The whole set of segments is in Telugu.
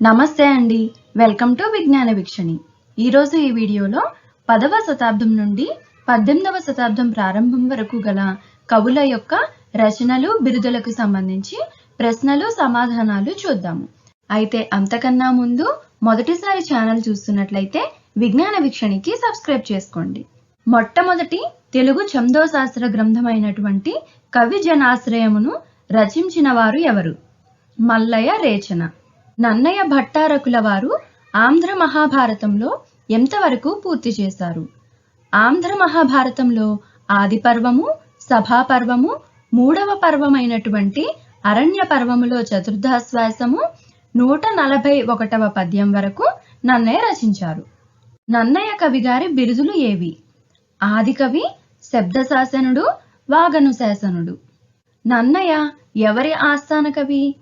నమస్తే అండి. వెల్కమ్ టు విజ్ఞాన వీక్షణి. ఈరోజు ఈ వీడియోలో పదవ శతాబ్దం నుండి పద్దెనిమిదవ శతాబ్దం ప్రారంభం వరకు గల కవుల యొక్క రచనలు బిరుదులకు సంబంధించి ప్రశ్నలు సమాధానాలు చూద్దాము. అయితే అంతకన్నా ముందు మొదటిసారి ఛానల్ చూస్తున్నట్లయితే విజ్ఞాన వీక్షణికి సబ్స్క్రైబ్ చేసుకోండి. మొట్టమొదటి తెలుగు చందో శాస్త్ర గ్రంథమైనటువంటి కవి జనాశ్రయమును రచించిన వారు ఎవరు? మల్లయ్య రేచన. నన్నయ్య భట్టారకుల వారు ఆంధ్ర మహాభారతంలో ఎంతవరకు పూర్తి చేశారు? ఆంధ్ర మహాభారతంలో ఆది పర్వము సభా పర్వము మూడవ పర్వమైనటువంటి అరణ్య పర్వములో చతుర్థాశ్వాసము నూట నలభై ఒకటవ పద్యం వరకు నన్నయ్య రచించారు. నన్నయ్య కవి గారి బిరుదులు ఏవి? ఆదికవి శబ్దశాసనుడు వాగను శాసనుడు నన్నయ్య ఎవరి ఆస్థాన కవి?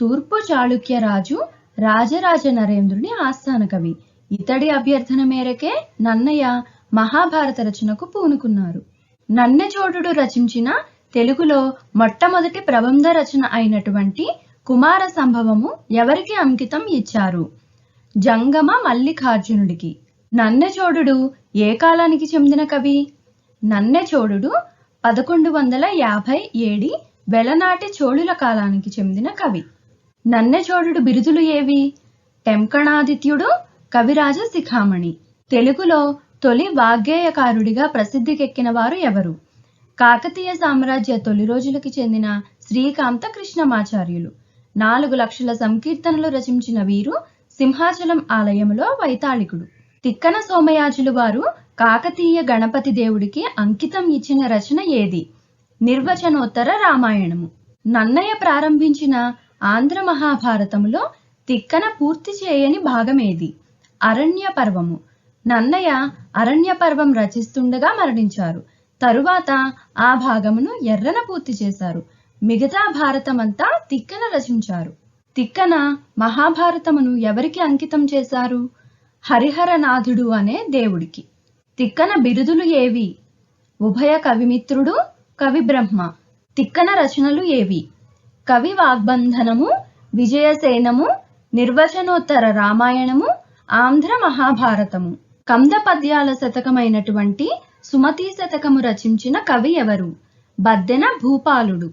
తూర్పు చాళుక్య రాజు రాజరాజ నరేంద్రుని ఆస్థాన కవి. ఇతడి అభ్యర్థన మేరకే నన్నయ్య మహాభారత రచనకు పూనుకున్నారు. నన్నెచోటుడు రచించిన తెలుగులో మొట్టమొదటి ప్రబంధ రచన అయినటువంటి కుమార సంభవము ఎవరికి అంకితం ఇచ్చారు? జంగమ మల్లికార్జునుడికి. నన్నెచోడుడు ఏ కాలానికి చెందిన కవి? నన్నెచోడుడు పదకొండు వందల యాభై ఏడి వెలనాటి చోళుల కాలానికి చెందిన కవి. నన్నెచోడుడు బిరుదులు ఏవి? టెంకణాదిత్యుడు కవిరాజ శిఖామణి. తెలుగులో తొలి వాగ్గేయకారుడిగా ప్రసిద్ధికెక్కిన వారు ఎవరు? కాకతీయ సామ్రాజ్య తొలి రోజులకి చెందిన శ్రీకాంత కృష్ణమాచార్యులు నాలుగు లక్షల సంకీర్తనలు రచించిన వీరు సింహాచలం ఆలయంలో వైతాళికుడు. తిక్కన సోమయాజులు వారు కాకతీయ గణపతి దేవుడికి అంకితం ఇచ్చిన రచన ఏది? నిర్వచనోత్తర రామాయణము. నన్నయ్య ప్రారంభించిన ఆంధ్ర మహాభారతములో తిక్కన పూర్తి చేయని భాగమేది. అరణ్య పర్వము. నన్నయ్య అరణ్య పర్వం రచిస్తుండగా మరణించారు. తరువాత ఆ భాగమును ఎర్రన పూర్తి చేశారు. మిగతా భారతమంతా తిక్కన రచించారు. తిక్కన మహాభారతమును ఎవరికి అంకితం చేశారు? హరిహరనాథుడు అనే దేవుడికి. తిక్కన బిరుదులు ఏవి? ఉభయ కవిమిత్రుడు కవి బ్రహ్మ తిక్కన రచనలు ఏవి? కవి వాగ్బంధనము విజయసేనము నిర్వచనోత్తర రామాయణము ఆంధ్ర మహాభారతము. కంద పద్యాల శతకమైనటువంటి సుమతి శతకము రచించిన కవి ఎవరు? బద్దెన భూపాలుడు.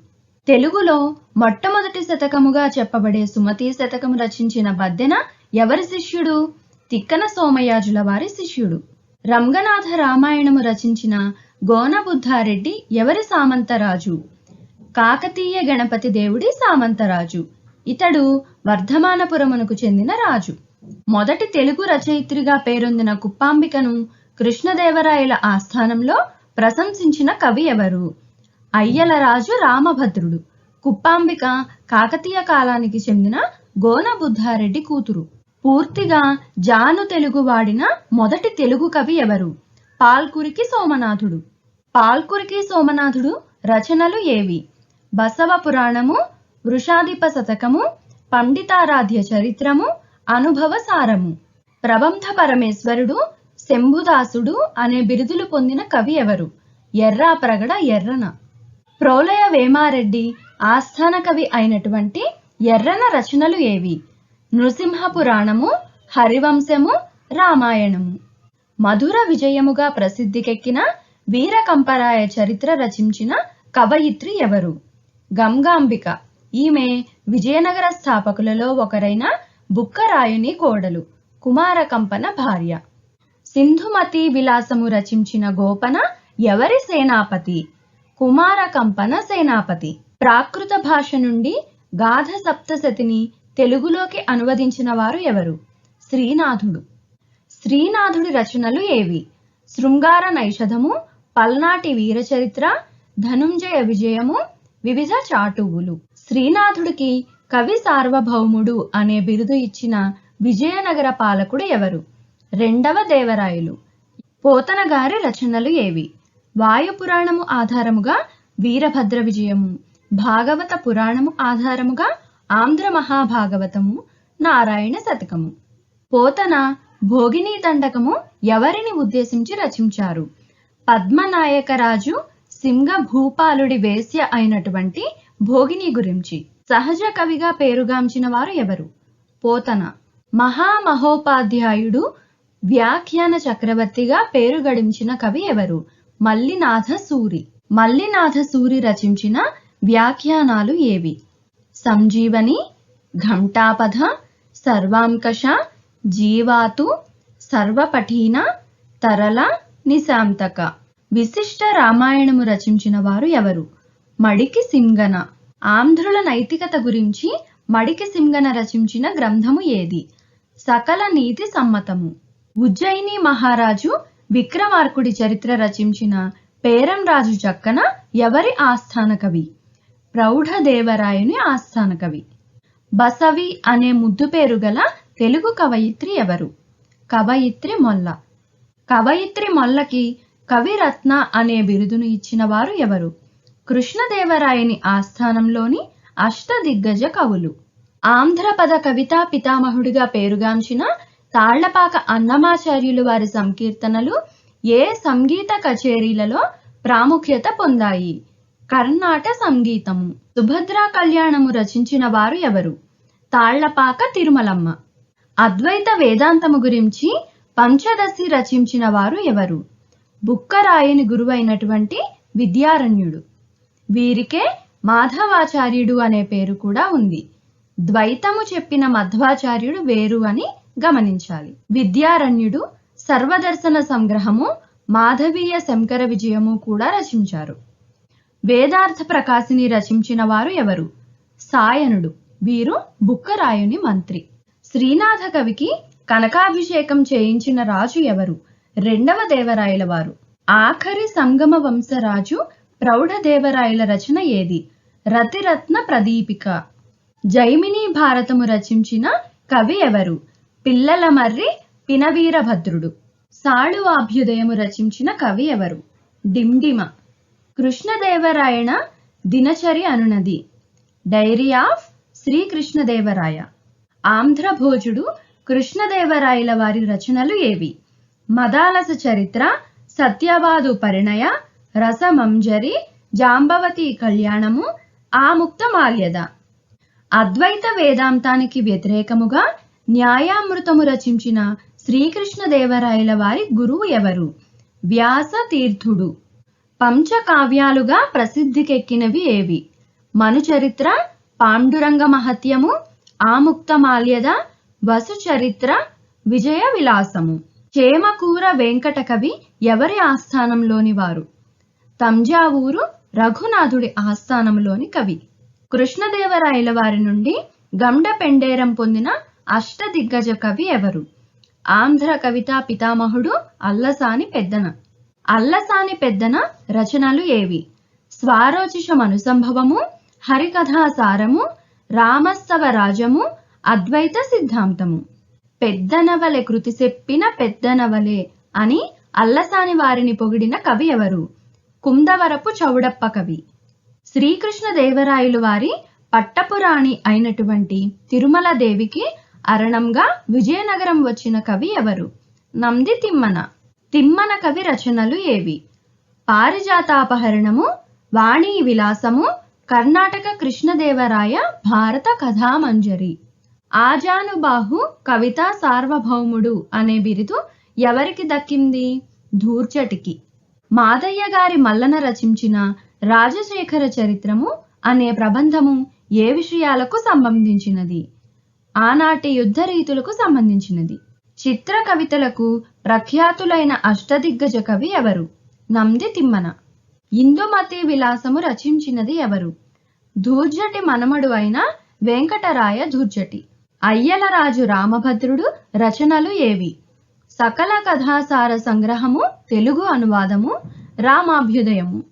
తెలుగులో మొట్టమొదటి శతకముగా చెప్పబడే సుమతి శతకము రచించిన బద్దెన ఎవరి శిష్యుడు? తిక్కన సోమయాజుల వారి శిష్యుడు. రంగనాథ రామాయణము రచించిన గోనబుద్ధారెడ్డి ఎవరి సామంతరాజు? కాకతీయ గణపతి దేవుడి సామంతరాజు. ఇతడు వర్ధమానపురమునకు చెందిన రాజు. మొదటి తెలుగు రచయిత్రిగా పేరొందిన కుప్పాంబికను కృష్ణదేవరాయల ఆస్థానంలో ప్రశంసించిన కవి ఎవరు? అయ్యలరాజు రామభద్రుడు. కుప్పాంబిక కాకతీయ కాలానికి చెందిన గోనబుద్ధారెడ్డి కూతురు. పూర్తిగా జాను తెలుగు వాడిన మొదటి తెలుగు కవి ఎవరు? పాల్కురికి సోమనాథుడు. పాల్కురికి సోమనాథుడు రచనలు ఏవి? బసవ పురాణము వృషాధిప శతకము పండితారాధ్య చరిత్రము అనుభవ సారము. ప్రబంధ పరమేశ్వరుడు శంభుదాసుడు అనే బిరుదులు పొందిన కవి ఎవరు? ఎర్రాప్రగడ ఎర్రన. ప్రోలయ వేమారెడ్డి ఆస్థాన కవి అయినటువంటి ఎర్రన రచనలు ఏవి? నృసింహ పురాణము హరివంశము రామాయణము. మధుర విజయముగా ప్రసిద్ధికెక్కిన వీరకంపరాయ చరిత్ర రచించిన కవయిత్రి ఎవరు? గంగాంబిక. ఈమె విజయనగర స్థాపకులలో ఒకరైన బుక్కరాయుని కోడలు కుమారకంపన భార్య. సింధుమతి విలాసము రచించిన గోపన ఎవరి సేనాపతి? కుమారకంపన సేనాపతి. ప్రాకృత భాష నుండి గాధ సప్తశతిని తెలుగులోకి అనువదించిన వారు ఎవరు? శ్రీనాథుడు. శ్రీనాథుడి రచనలు ఏవి? శృంగార నైషధము పల్నాటి వీరచరిత్ర ధనుంజయ విజయము వివిధ చాటువులు. శ్రీనాథుడికి కవి సార్వభౌముడు అనే బిరుదు ఇచ్చిన విజయనగర పాలకుడు ఎవరు? రెండవ దేవరాయలు. పోతన గారి రచనలు ఏవి? వాయుపురాణము ఆధారముగా వీరభద్ర విజయము భాగవత పురాణము ఆధారముగా ఆంధ్ర మహాభాగవతము నారాయణ శతకము. పోతన భోగిని దండకము ఎవరిని ఉద్దేశించి రచించారు? పద్మనాయకరాజు సింగ భూపాలుడి వేశ్య అయినటువంటి భోగిని గురించి సహజ కవిగా పేరుగాంచిన వారు ఎవరు? పోతన. మహామహోపాధ్యాయుడు వ్యాఖ్యాన చక్రవర్తిగా పేరు గడించిన కవి ఎవరు? మల్లినాథ సూరి మల్లినాథ సూరి రచించిన వ్యాఖ్యానాలు ఏవి? సంజీవని ఘంటాపథ సర్వాంకష జీవాతు సర్వపఠీన తరల నిశాంతక. విశిష్ట రామాయణము రచించిన వారు ఎవరు? మడికి సింగన. ఆంధ్రుల నైతికత గురించి మడికి సింగన రచించిన గ్రంథము ఏది? సకల నీతి సమ్మతము. ఉజ్జయిని మహారాజు విక్రమార్కుడి చరిత్ర రచించిన పేరం రాజు చక్కన ఎవరి ఆస్థాన కవి? ప్రౌఢదేవరాయుని ఆస్థాన కవి. బసవి అనే ముద్దు పేరు గల తెలుగు కవయిత్రి ఎవరు? కవయిత్రి మొల్ల. కవయిత్రి మొల్లకి కవిరత్న అనే బిరుదును ఇచ్చిన వారు ఎవరు? కృష్ణదేవరాయని ఆస్థానంలోని అష్టదిగ్గజ కవులు. ఆంధ్రపద కవితా పితామహుడిగా పేరుగాంచిన తాళ్ళపాక అన్నమాచార్యులు వారి సంకీర్తనలు ఏ సంగీత కచేరీలలో ప్రాముఖ్యత పొందాయి? కర్ణాట సంగీతము. సుభద్రా కళ్యాణము రచించిన వారు ఎవరు? తాళ్ళపాక తిరుమలమ్మ. అద్వైత వేదాంతము గురించి పంచదశి రచించిన వారు ఎవరు? బుక్కరాయని గురువైనటువంటి విద్యారణ్యుడు. వీరికే మాధవాచార్యుడు అనే పేరు కూడా ఉంది. ద్వైతము చెప్పిన మధ్వాచార్యుడు వేరు అని గమనించాలి. విద్యారణ్యుడు సర్వదర్శన సంగ్రహము మాధవీయ శంకర విజయము కూడా రచించారు. వేదార్థ ప్రకాశిని రచించిన వారు ఎవరు? సాయనుడు. వీరు బుక్కరాయుని మంత్రి. శ్రీనాథ కవికి కనకాభిషేకం చేయించిన రాజు ఎవరు? రెండవ దేవరాయల వారు. ఆఖరి సంగమ వంశరాజు ప్రౌఢదేవరాయల రచన ఏది? రతిరత్న ప్రదీపిక. జైమిని భారతము రచించిన కవి ఎవరు? పిల్లల మర్రి పినవీరభద్రుడు. సాళువాభ్యుదయము రచించిన కవి ఎవరు? డిండిమ కృష్ణదేవరాయణ దినచరి అనునది. Diary of Srikrishnadevaraya. ఆంధ్రభోజుడు కృష్ణదేవరాయల వారి రచనలు ఏవి? మదాలస చరిత్ర సత్యవాదు పరిణయ రసమంజరి జాంబవతి కళ్యాణము ఆముక్తమాల్యద అద్వైత వేదాంతానికి వ్యతిరేకముగా న్యాయామృతము రచించిన శ్రీకృష్ణదేవరాయల వారి గురువు ఎవరు? వ్యాస తీర్థుడు. పంచకావ్యాలుగా ప్రసిద్ధికెక్కినవి ఏవి? మనుచరిత్ర పాండురంగ మహత్యము ఆముక్తమాల్యద వసు చరిత్ర విజయ విలాసము. చేమకూర వెంకట కవి ఎవరి ఆస్థానంలోని వారు? తంజావూరు రఘునాథుడి ఆస్థానంలోని కవి. కృష్ణదేవరాయల వారి నుండి గండ పెండేరం పొందిన అష్టదిగ్గజ కవి ఎవరు? ఆంధ్ర కవితా పితామహుడు అల్లసాని పెద్దన. అల్లసాని పెద్దన రచనలు ఏవి? స్వారోచిషం అనుసంభవము హరికథాసారము రామస్తవ రాజము అద్వైత సిద్ధాంతము. పెద్దనవలె కృతి చెప్పిన పెద్దనవలే అని అల్లసాని వారిని పొగిడిన కవి ఎవరు? కుందవరపు చౌడప్ప కవి. శ్రీకృష్ణదేవరాయలు వారి పట్టపురాణి అయినటువంటి తిరుమల దేవికి అరణంగా విజయనగరం వచ్చిన కవి ఎవరు? నంది తిమ్మన. తిమ్మన కవి రచనలు ఏవి? పారిజాతాపహరణము వాణీ విలాసము కర్ణాటక కృష్ణదేవరాయ భారత కథామంజరి. ఆజానుబాహు కవితా సార్వభౌముడు అనే బిరుదు ఎవరికి దక్కింది? ధూర్చటికి మాదయ్య గారి మల్లన రచించిన రాజశేఖర చరిత్రము అనే ప్రబంధము ఏ విషయాలకు సంబంధించినది? ఆనాటి యుద్ధ రీతులకు సంబంధించినది. చిత్ర కవితలకు ప్రఖ్యాతులైన అష్టదిగ్గజ కవి ఎవరు? నంది తిమ్మన. ఇందుమతి విలాసము రచించినది ఎవరు? ధూర్జటి మనమడు అయిన వెంకటరాయ ధూర్జటి. అయ్యలరాజు రామభద్రుడు రచనలు ఏవి? సకల కథాసార సంగ్రహము తెలుగు అనువాదము రామాభ్యుదయము.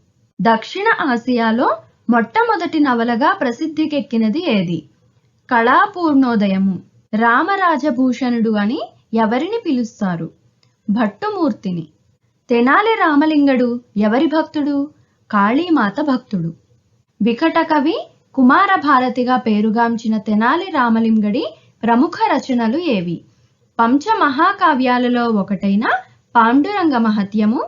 దక్షిణ ఆసియాలో మొట్టమొదటి నవలగా ప్రసిద్ధికెక్కినది ఏది? కళాపూర్ణోదయము. రామరాజభూషణుడు అని ఎవరిని పిలుస్తారు? భట్టుమూర్తిని. తెనాలి రామలింగడు ఎవరి భక్తుడు? కాళీమాత భక్తుడు. వికట కవి కుమార భారతిగా పేరుగాంచిన తెనాలి రామలింగడి ప్రముఖ రచనలు ఏవి? పంచ మహాకావ్యాలలో ఒకటైన పాండురంగ మహత్యము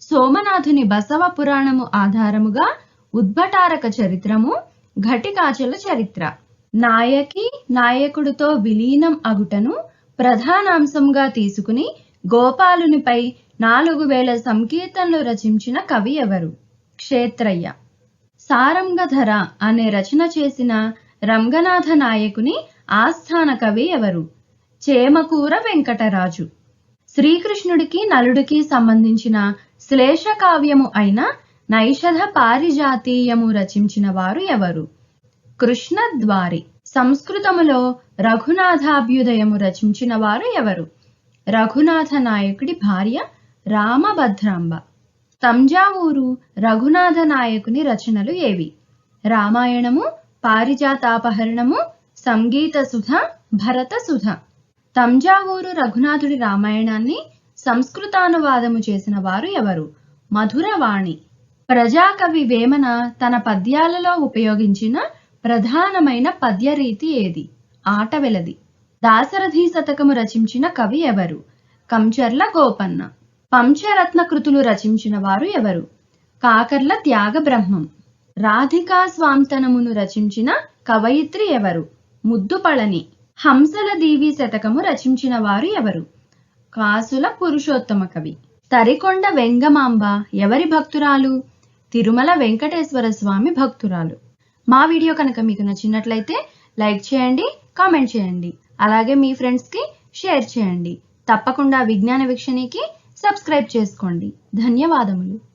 సోమనాథుని బసవ పురాణము ఆధారముగా ఉద్భటారక చరిత్రము ఘటికాచల చరిత్ర. నాయకి నాయకుడితో విలీనం అగుటను ప్రధానాంశంగా తీసుకుని గోపాలునిపై నాలుగు వేల సంకీర్తనలు రచించిన కవి ఎవరు? క్షేత్రయ్య. సారంగధర అనే రచన చేసిన రంగనాథ నాయకుని ఆస్థాన కవి ఎవరు? చేమకూర వెంకటరాజు. శ్రీకృష్ణుడికి నలుడికి సంబంధించిన శ్లేష కావ్యము అయిన నైషధ పారిజాతీయము రచించిన వారు ఎవరు? కృష్ణద్వారి. సంస్కృతములో రఘునాథాభ్యుదయము రచించిన వారు ఎవరు? రఘునాథ నాయకుడి భార్య రామభద్రాంబ. తంజావూరు రఘునాథ నాయకుని రచనలు ఏవి? రామాయణము పారిజాతాపహరణము సంగీత సుధ భరత సుధ తంజావూరు రఘునాథుడి రామాయణాన్ని సంస్కృతానువాదము చేసిన వారు ఎవరు? మధురవాణి. ప్రజాకవి వేమన తన పద్యాలలో ఉపయోగించిన ప్రధానమైన పద్యరీతి ఏది? ఆటవెలది. దాసరథి శతకము రచించిన కవి ఎవరు? కంచర్ల గోపన్న. పంచరత్న కృతులు రచించిన వారు ఎవరు? కాకర్ల త్యాగ బ్రహ్మం రాధికా స్వాంతనమును రచించిన కవయిత్రి ఎవరు? ముద్దుపళని. హంసల దీవి శతకము రచించిన వారు ఎవరు? కాసుల పురుషోత్తమ కవి. తరికొండ వెంగమాంబ ఎవరి భక్తురాలు? తిరుమల వెంకటేశ్వర స్వామి భక్తురాలు. మా వీడియో కనుక మీకు నచ్చినట్లయితే లైక్ చేయండి కామెంట్ చేయండి. అలాగే మీ ఫ్రెండ్స్కి షేర్ చేయండి. తప్పకుండా విజ్ఞాన వీక్షణికి సబ్స్క్రైబ్ చేసుకోండి. ధన్యవాదములు.